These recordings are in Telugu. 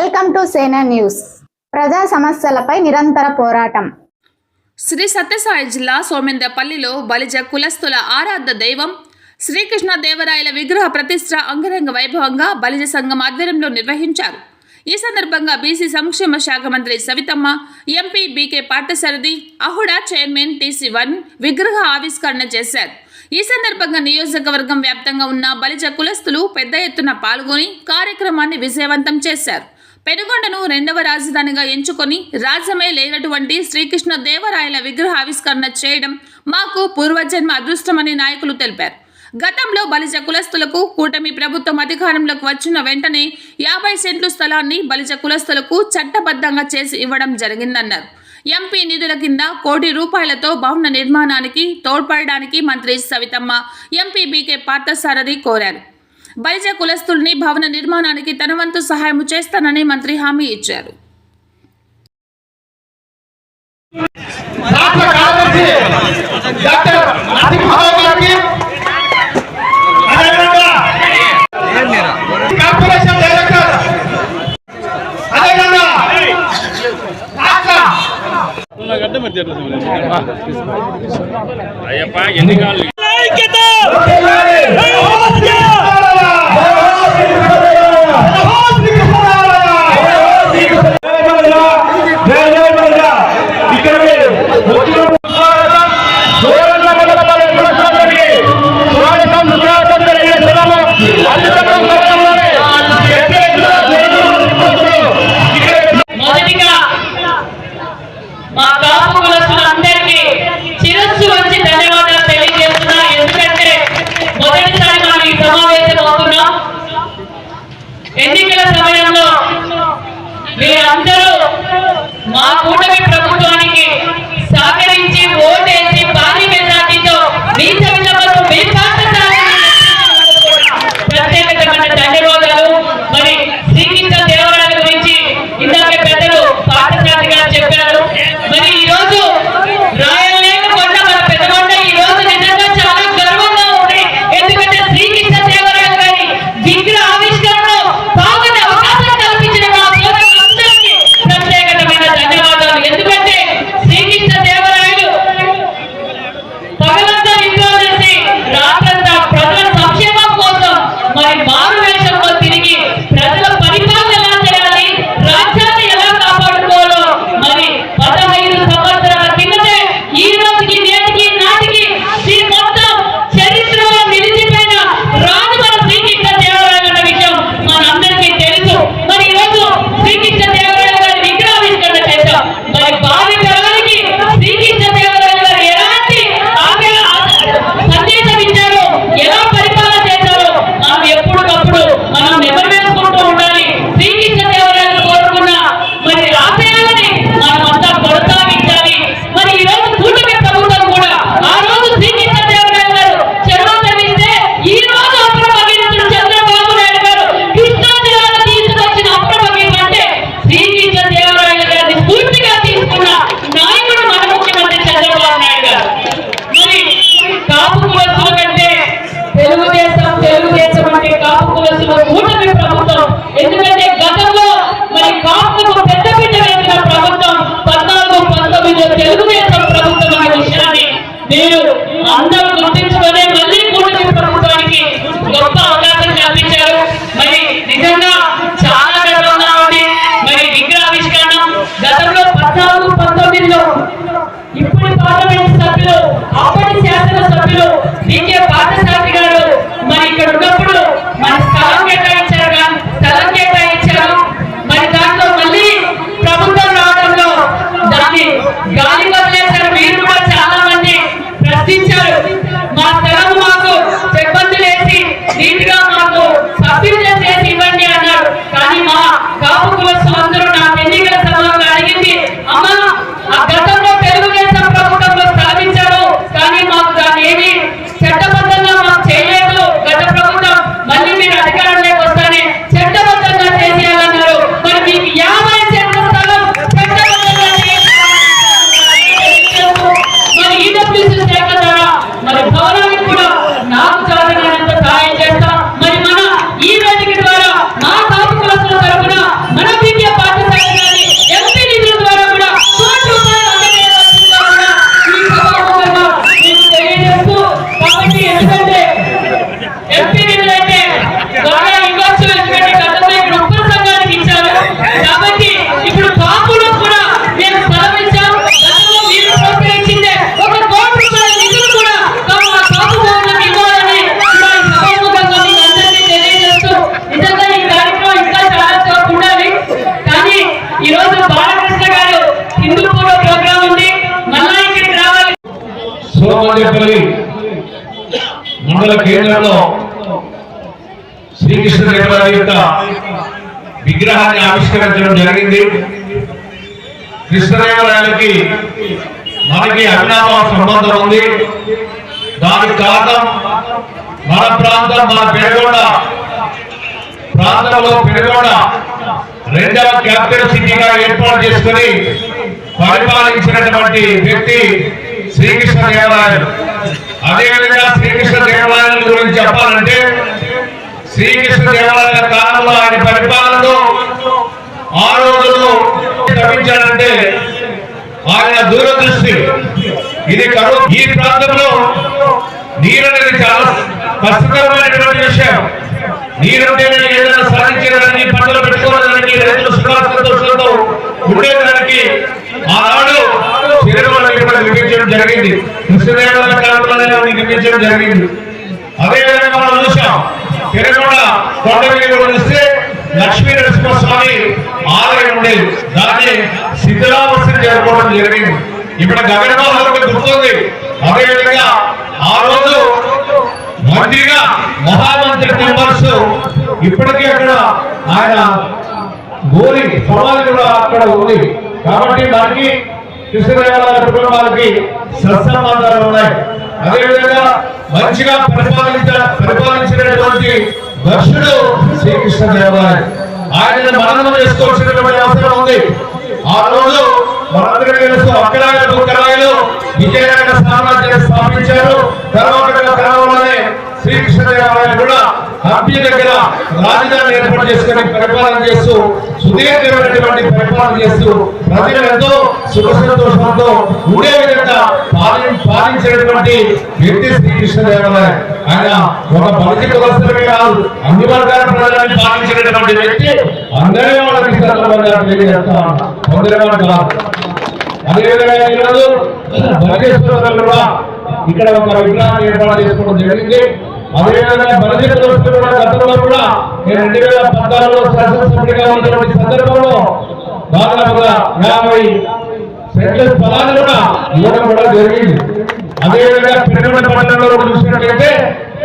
వెల్కమ్ టు సేనా న్యూస్. ప్రజా సమస్యలపై నిరంతర పోరాటం. శ్రీ సత్యసాయి జిల్లా సోమెందపల్లిలో బలిజ కులస్తుల ఆరాధ దైవం శ్రీకృష్ణ దేవరాయల విగ్రహ ప్రతిష్ట అంగరంగ వైభవంగా బలిజ సంఘం ఆధ్వర్యంలో నిర్వహించారు. ఈ సందర్భంగా బీసీ సంక్షేమ శాఖ మంత్రి Savitamma MP BK Parthasarathi AHUDA chairman TC one విగ్రహ ఆవిష్కరణ చేశారు. ఈ సందర్భంగా నియోజకవర్గం వ్యాప్తంగా ఉన్న బలిజ కులస్తులు పెద్ద ఎత్తున పాల్గొని కార్యక్రమాన్ని విజయవంతం చేశారు. పెనుగొండను రెండవ రాజధానిగా ఎంచుకొని రాజ్యమే లేనటువంటి శ్రీకృష్ణ దేవరాయల విగ్రహ ఆవిష్కరణ చేయడం మాకు పూర్వజన్మ అదృష్టమని నాయకులు తెలిపారు. గతంలో బలిజ కులస్తులకు కూటమి ప్రభుత్వం అధికారంలోకి వచ్చిన వెంటనే యాభై సెంట్లు స్థలాన్ని బలిజ కులస్తులకు చట్టబద్ధంగా చేసి ఇవ్వడం జరిగిందన్నారు. ఎంపీ నిధుల కింద కోటి రూపాయలతో భవన నిర్మాణానికి తోడ్పడడానికి మంత్రి సవితమ్మ ఎంపీ బీకే పార్థసారథి కోరారు. బలిజ కులస్తుల్ని భవన నిర్మాణానికి తన వంతు సహాయం చేస్తానని మంత్రి హామీ ఇచ్చారు. రాష్ట్ర కార్యదర్శి డాక్టర్ మా కాపు కులస్తులందరికీ శిరస్సు వచ్చి ధన్యవాదాలు తెలియజేస్తున్నా. ఎందుకంటే మొదటిసారి మనం ఈ సమావేశం అవుతున్నాం. ఎన్నికల సమయంలో మీరందరూ మా కూటమి ప్రభుత్వానికి ఇప్పుడు పార్లమెంట్ సభ్యులు అప్పటి శాసన సభ్యులు సోమందేపల్లి మండల కేంద్రంలో శ్రీకృష్ణదేవరాయ యొక్క విగ్రహాన్ని ఆవిష్కరించడం జరిగింది. కృష్ణదేవరాయలకి మనకి అవినాభావ సంబంధం ఉంది. దానికి కారణం మన ప్రాంతం మన పెరగొండ ప్రాంతంలో పెరగొండ రెండవ క్యాపిటల్ సిటీగా ఏర్పాటు చేసుకుని పరిపాలించినటువంటి వ్యక్తి శ్రీకృష్ణ దేవాలయం. అదేవిధంగా శ్రీకృష్ణ దేవాలయం గురించి చెప్పాలంటే శ్రీకృష్ణ దేవాలయ కాలంలో ఆయన పరిపాలనలో ఆ రోజుల్లో తప్పించాడంటే ఆయన దూరదృష్టి. ఇది కరువు ఈ ప్రాంతంలో నీరు అనేది చాలా కష్టకరమైనటువంటి విషయం. నీరుంటేనే ఏదైనా సాధించడానికి పంటలు పెట్టుకోవడానికి రైతులు సుఖ సంతోషాలతో ఉండేదానికి ఆనాడు తిరుమల ఇక్కడ నిర్మించడం జరిగింది. కృష్ణదేవాలయ కాలంలోనే ఆమె నిర్మించడం జరిగింది అదేవిధంగా మనం చూసాం తిరుమల కొండ మీద వస్తే లక్ష్మీ నరసింహస్వామి ఆలయం ఉండేది. దాన్ని శిథిలావస్థ జరుపుకోవడం జరిగింది. ఇప్పుడు గగనబాబు గుర్తుంది. అదేవిధంగా ఆ రోజు మంత్రిగా మహామంత్రి మెంబర్స్ ఇప్పటికీ అక్కడ ఆయన గోరి సమాధి కూడా అక్కడ ఉంది. కాబట్టి దానికి కృష్ణదేవాలయ కుటుంబాలకి సత్సంబంధాలు ఉన్నాయి. అదేవిధంగా మంచిగా పరిపాలించ పరిపాలించినటువంటి దక్షుడు శ్రీకృష్ణ దేవాలయం. ఆయన మననం చేసుకోవాల్సినటువంటి అవసరం ఉంది. ఆ రోజు మనందరికీ తెలుసు అక్కడాయలు కరాయలు విజయనగర సామ్రాజ్యాన్ని స్థాపించారు. తర్వాత క్రమంలోనే శ్రీకృష్ణ దేవాలయం కూడా హంపి దగ్గర రాజధాని ఏర్పాటు చేసుకుని పరిపాలన చేస్తూ సుదీర్ఘమైనటువంటి పరిపాలన చేస్తూ ప్రజలు ఎంతో సుఖ సంతోషంతో ఉండే విధంగా పాలి పాలించినటువంటి వ్యక్తి శ్రీకృష్ణదేవరాయ ఆయన ఒక బలిజ కులస్తులమే కాదు అన్ని వర్గాల ప్రజలను పాలించినటువంటి వ్యక్తి అందరి వాళ్ళకి సందర్భంగా తెలియజేస్తా పొందినవాడు కాదు. అదేవిధంగా ఈరోజు బలిజేశ్వరం ఇక్కడ ఒక విగ్రహాన్ని ఏర్పాటు చేసుకోవడం జరిగింది. అదేవిధంగా బలిజేశ్వరం కూడా గతంలో కూడా నేను రెండు వేల పద్నాలుగులో శాసనసభ్యుడిగా ఉన్నటువంటి సందర్భంలో దాదాపుగా యాభై సెంట్ల స్థలాన్ని కూడా ఇవ్వడం కూడా జరిగింది. అదేవిధంగా పెట్టుబడి పట్టణంలో చూసినట్లయితే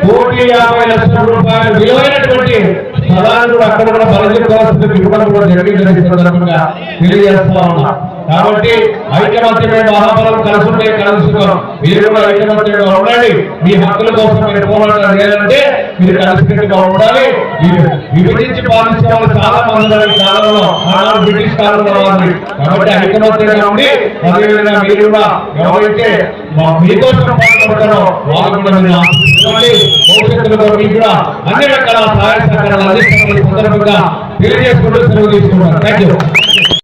కోటి యాభై లక్షల రూపాయల విలువైనటువంటి స్థలాన్ని కూడా అక్కడ కూడా బలజీవితాలకు ఇవ్వడం కూడా జరిగిందని సందర్భంగా తెలియజేస్తా ఉన్నా. కాబట్టి ఐకమత్యమే మహాబలం కలిసి ఉంటే కలుసుకో మీరు కూడా ఐకమత్యంగా ఉండండి. మీ హక్కుల కోసం మీరు పోరాటం చేయాలంటే మీరు కలిసికట్టుగా ఉండాలి. విభజించి పాలించడం చాలా మంది కాలంలో ఆనాడు బ్రిటిష్ కాలంలో ఉంది కాబట్టి ఐకమత్యంగా ఉండి అదేవిధంగా మీరు కూడా ఎవరైతే మీకోసం పాల్పడతారో వాళ్ళు కూడా మీరు ఆశీర్వదించండి. భవిష్యత్తులో మీకు కూడా అన్ని రకాల సహాయ సహకారాలు అందిస్తున్న సందర్భంగా తెలియజేసుకుంటూ సెలవు తీసుకుంటారు థ్యాంక్ యూ